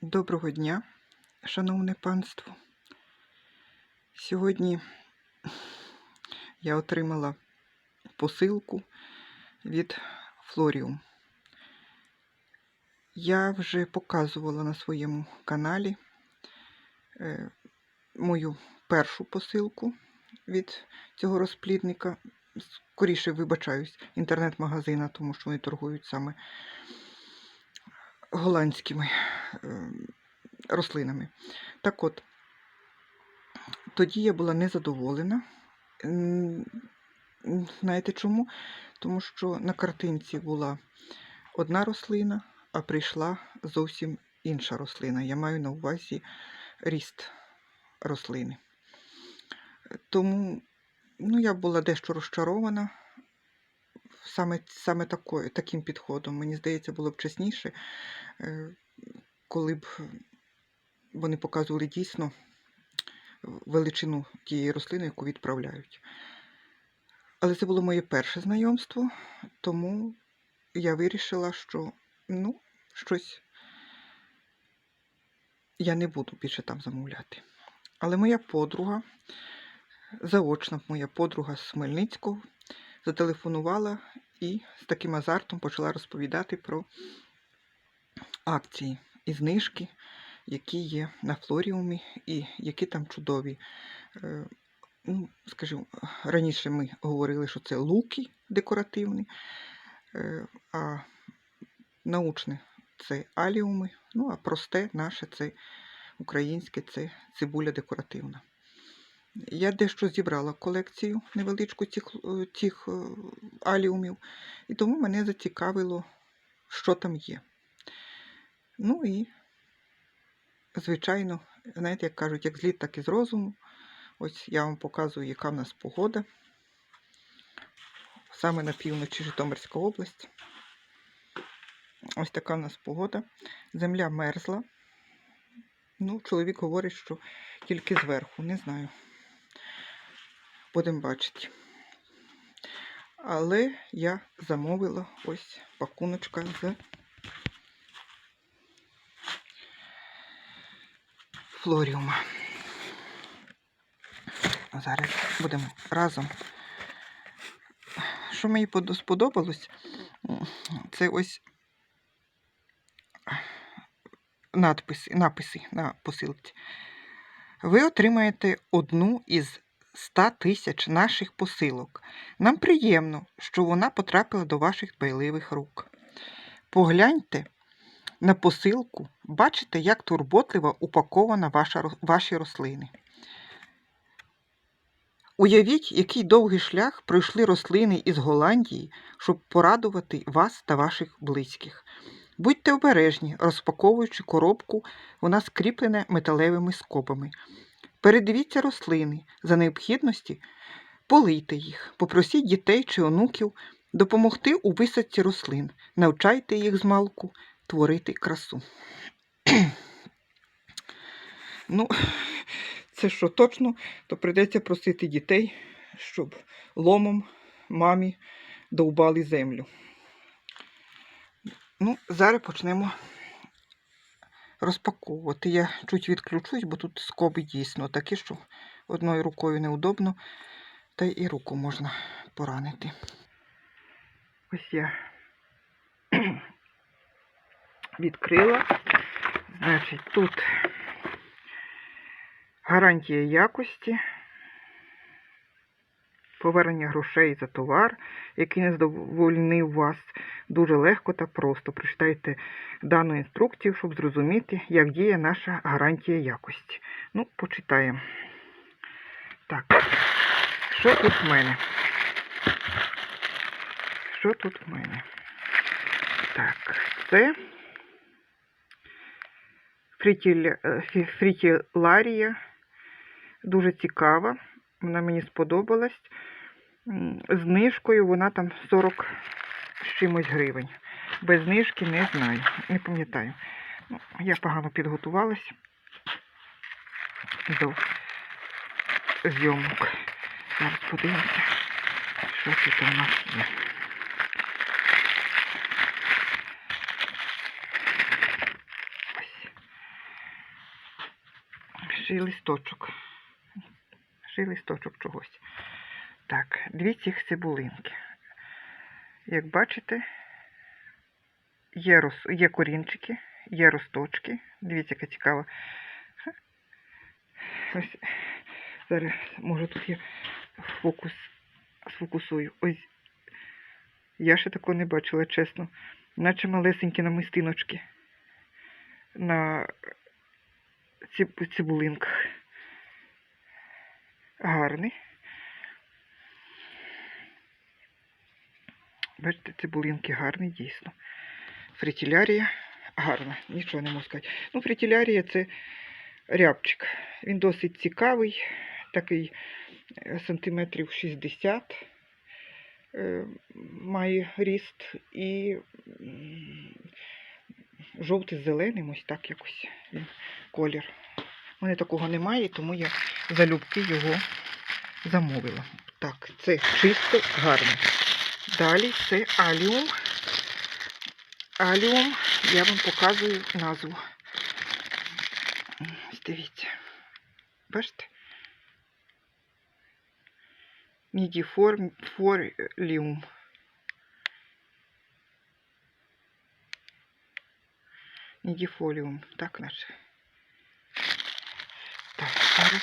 Доброго дня, шановне панство. Сьогодні я отримала посилку від Флоріум. Я вже показувала на своєму каналі е, мою першу посилку від цього розплідника. Скоріше вибачаюсь, інтернет-магазина, тому що вони торгують саме голландськими рослинами. Так от, тоді я була незадоволена. Знаєте чому? Тому що на картинці була одна рослина, а прийшла зовсім інша рослина. Я маю на увазі ріст рослини. Тому ну, я була дещо розчарована саме, саме такою, таким підходом. Мені здається, було б чесніше, е, коли б вони показували дійсно величину тієї рослини, яку відправляють. Але це було моє перше знайомство, тому я вирішила, що ну, щось я не буду більше там замовляти. Але моя подруга, заочна моя подруга з Хмельницького, зателефонувала і з таким азартом почала розповідати про акції і знижки, які є на флоріумі, і які там чудові. Е, Ну, скажімо, раніше ми говорили, що це луки декоративні, е, а научне це аліуми, ну а просте наше це українське це цибуля декоративна. Я дещо зібрала колекцію невеличку цих, е, цих аліумів, і тому мене зацікавило, що там є. Ну і, звичайно, знаєте, як кажуть, як з літ, так і з розуму. Ось я вам показую, яка в нас погода. Саме на півночі Житомирська область. Ось така в нас погода. Земля мерзла. Ну, чоловік говорить, що тільки зверху, не знаю. Будемо бачити. Але я замовила ось пакуночка з флоріума. Зараз будемо разом. Що мені сподобалось, це ось надписи, написи на посилці. Ви отримаєте одну із 100 тисяч наших посилок. Нам приємно, що вона потрапила до ваших дбайливих рук. Погляньте на посилку, бачите, як турботливо упакована ваша, ваші рослини. Уявіть, який довгий шлях пройшли рослини із Голландії, щоб порадувати вас та ваших близьких. Будьте обережні, розпаковуючи коробку, вона скріплена металевими скобами. Передивіться рослини, за необхідності полийте їх, попросіть дітей чи онуків допомогти у висадці рослин, навчайте їх змалку творити красу. ну, це що точно, то прийдеться просити дітей, щоб ломом мамі довбали землю. Ну, зараз почнемо розпаковувати. Я чуть відключусь, бо тут скоби дійсно такі, що одною рукою неудобно, та і руку можна поранити. Ось я відкрила. Значить, тут гарантія якості, повернення грошей за товар, який не задовольнив вас, дуже легко та просто. Прочитайте дану інструкцію, щоб зрозуміти, як діє наша гарантія якості. Ну, почитаємо. Так, що тут в мене? Що тут в мене? Так, це фрітіларія. Дуже цікава. Вона мені сподобалась. Знижкою вона там 40 з чимось гривень. Без знижки не знаю, не пам'ятаю. Ну, я погано підготувалась до зйомок. Зараз подивимося, що тут у нас є. Ось. Ще й листочок. Ще й листочок чогось. Так, дві цих цибулинки. Як бачите, є, роз... є корінчики, є росточки. Дивіться, яка цікава. Ось зараз, може, тут я фокус сфокусую. Ось я ще такого не бачила, чесно. Наче малесенькі намистиночки на цибулинках. Гарний. Бачите, цибулинки гарні, дійсно. Фритілярія гарна, нічого не можу сказати. Ну, фритілярія це рябчик. Він досить цікавий, такий е, сантиметрів 60 е, має ріст і жовтий з зеленим, ось так якось він колір. У мене такого немає, тому я залюбки його замовила. Так, це чисто гарно. Далі це аліум. Аліум, я вам показую назву. Ось дивіться. Бачите? Нідіфорліум. Нідіфоліум, так наче. Так, зараз.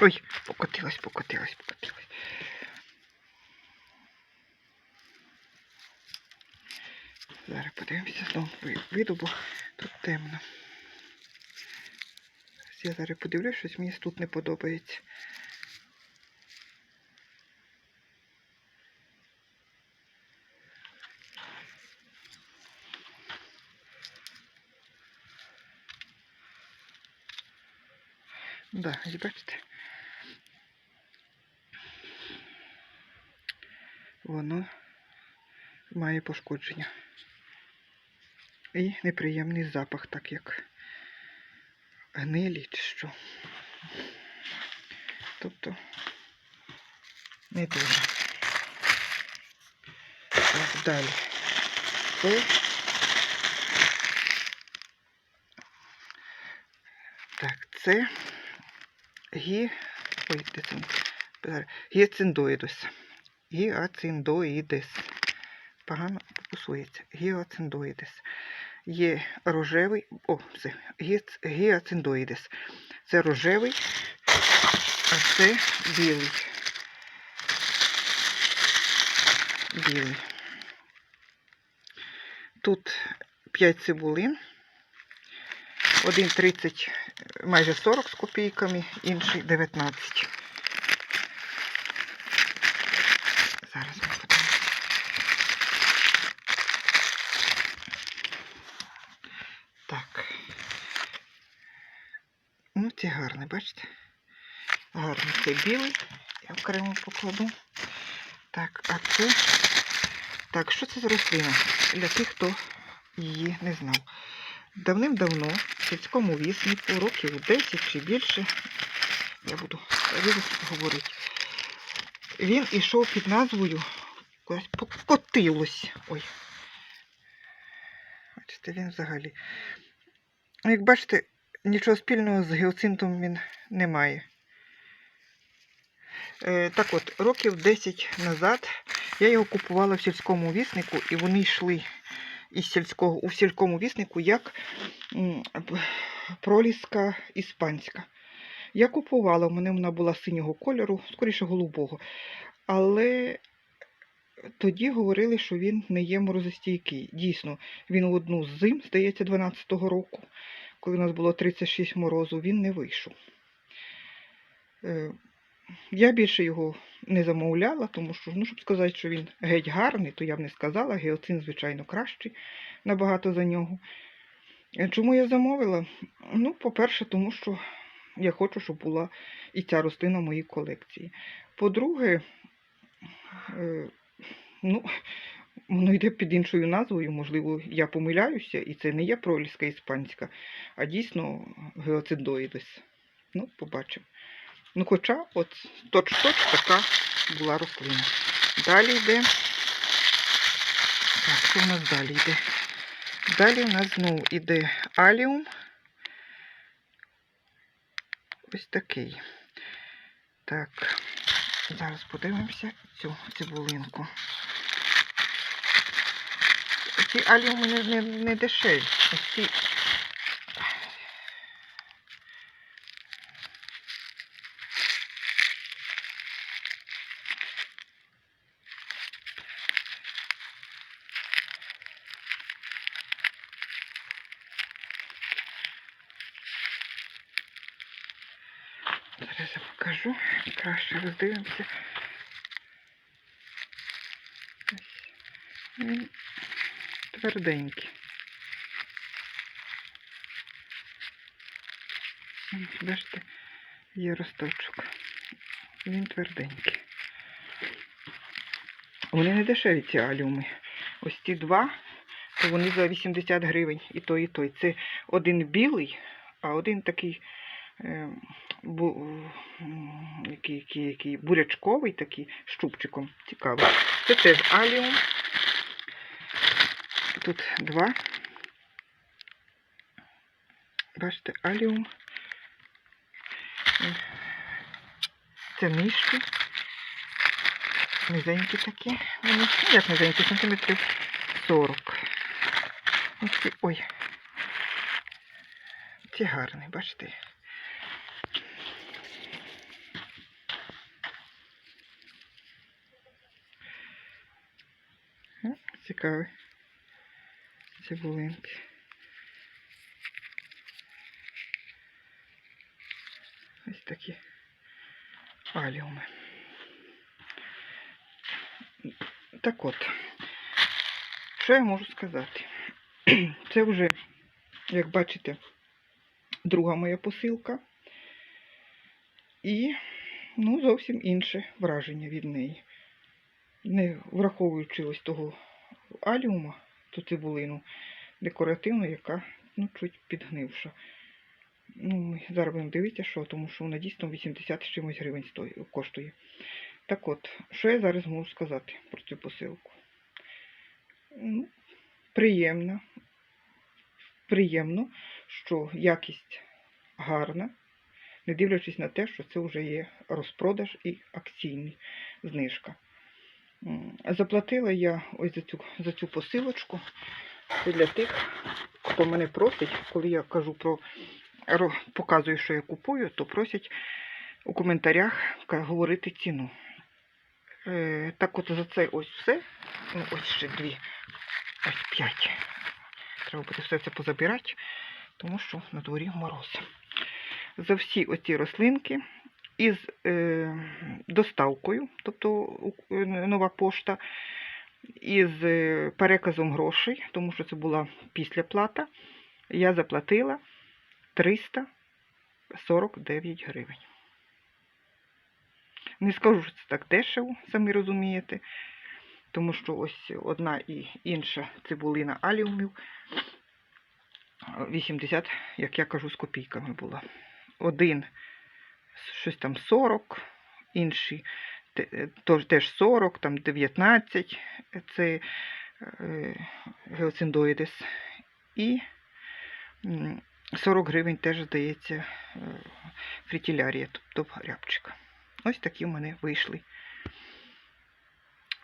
Ой, покотилась, покотилась, покотилась. Зараз подивимося знову ви- вийду, бо тут темно. Я зараз подивлюсь, щось мені тут не подобається. Да, бачите. Воно має пошкодження. І неприємний запах, так як гнилі чи що. Тобто не дуже. Так, далі. Це Так, це гі... Ой, де це? Зараз. Гіацинdoїдус. Гіацинdoїдес. Погано фокусується. Гіацинdoїдес. Є рожевий, о, це гіц. Це рожевий, а це білий. Білий. Тут 5 цибулин. Один 30, майже 40 з копійками, інший 19. Зараз ми подивимося. Так. Ці гарні, бачите? Гарний це білий. Я окремо покладу. Так, а це. Так, що це за рослина? Для тих, хто її не знав. Давним-давно в сільському віснику, років 10 чи більше, я буду говорити, він ішов під назвою кудись покотилось. Ой. Бачите, він взагалі. Як бачите, нічого спільного з геоцинтом він не має. Е, так от, років 10 назад я його купувала в сільському віснику, і вони йшли із сільського, у сільському віснику як проліска іспанська. Я купувала, у мене вона була синього кольору, скоріше голубого. Але тоді говорили, що він не є морозостійкий. Дійсно, він в одну з зим, здається, 12-го року, коли у нас було 36 морозу, він не вийшов. Е, Я більше його не замовляла, тому що, ну, щоб сказати, що він геть гарний, то я б не сказала. Геоцин, звичайно, кращий набагато за нього. Е, Чому я замовила? Ну, по-перше, тому що я хочу, щоб була і ця рослина в моїй колекції. По-друге, е, ну, воно йде під іншою назвою, можливо, я помиляюся, і це не є проліска іспанська, а дійсно геоцидоїдес. Ну, побачимо. Ну, хоча от точ-точ така була рослина. Далі йде. Так, що в нас далі йде? Далі в нас знову йде аліум. Ось такий. Так, зараз подивимося цю цибулинку. Ці аліуми не, не, не дешеві. Ці Зараз я покажу. Краще роздивимося. Він тверденький. М, Бачите, є росточок. Він тверденький. Вони не дешеві ці алюми. Ось ці два, то вони за 80 гривень і той, і той. Це один білий, а один такий е, бу, який, який, який, бурячковий такий, з чубчиком. Цікавий. Це теж аліум. Тут два. Бачите, аліум. Це мішки. Низенькі такі. Вони, ну, як низенькі, сантиметрів 40. Ось ці, ой. Ці гарні, бачите. Цибулинки. Ось такі аліуми. Так от, що я можу сказати? Це вже, як бачите, друга моя посилка. І ну, зовсім інше враження від неї. Не враховуючи ось того аліума, ту цибулину декоративну, яка ну, чуть підгнивша. Ну, ми зараз будемо дивитися, що, тому що вона дійсно 80 з чимось гривень стоїть, коштує. Так от, що я зараз можу сказати про цю посилку? Ну, приємно. Приємно, що якість гарна, не дивлячись на те, що це вже є розпродаж і акційний знижка. Заплатила я ось за цю, за цю посилочку. Це для тих, хто мене просить, коли я кажу про показую, що я купую, то просять у коментарях говорити ціну. Е, так от за це ось все. Ну, ось ще дві. Ось п'ять. Треба буде все це позабирати, тому що на дворі мороз. За всі оці рослинки із е, доставкою, тобто е, нова пошта, із е, переказом грошей, тому що це була післяплата, я заплатила 349 гривень. Не скажу, що це так дешево, самі розумієте, тому що ось одна і інша цибулина аліумів 80, як я кажу, з копійками була. Один щось там 40, інший те- е, теж 40, там 19, це е, геоциндоїдес. І 40 гривень теж, здається, е, фрітілярія, тобто рябчика. Ось такі в мене вийшли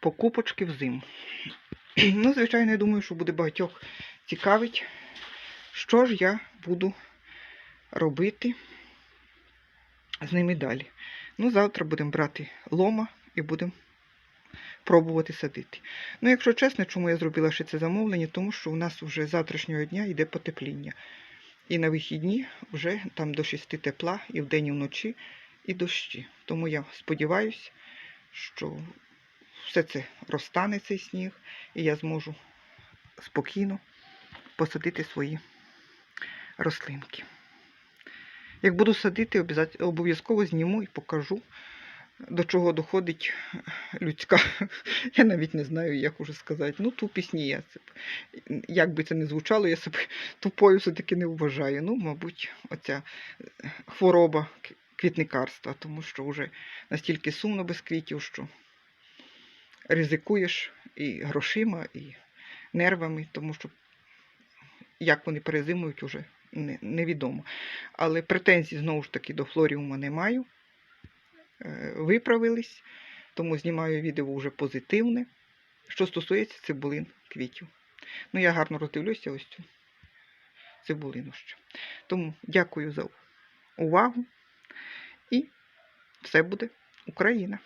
покупочки взиму. Ну, звичайно, я думаю, що буде багатьох цікавить, що ж я буду робити з ними далі. Ну, завтра будемо брати лома і будемо пробувати садити. Ну, якщо чесно, чому я зробила ще це замовлення, тому що у нас вже з завтрашнього дня йде потепління. І на вихідні вже там до 6 тепла, і вдень, і вночі, і дощі. Тому я сподіваюся, що все це розтане цей сніг, і я зможу спокійно посадити свої рослинки. Як буду садити, обов'язково зніму і покажу, до чого доходить людська. Я навіть не знаю, як уже сказати. Ну, тупість ні, я це, як би це не звучало, я себе тупою все-таки не вважаю. Ну, мабуть, оця е, хвороба квітникарства, тому що вже настільки сумно без квітів, що ризикуєш і грошима, і нервами, тому що як вони перезимують, уже невідомо. Але претензій знову ж таки до флоріума не маю. Е, Виправились, тому знімаю відео вже позитивне. Що стосується цибулин квітів. Ну, я гарно роздивлюся ось цю цибулину ще. Тому дякую за увагу. І все буде Україна!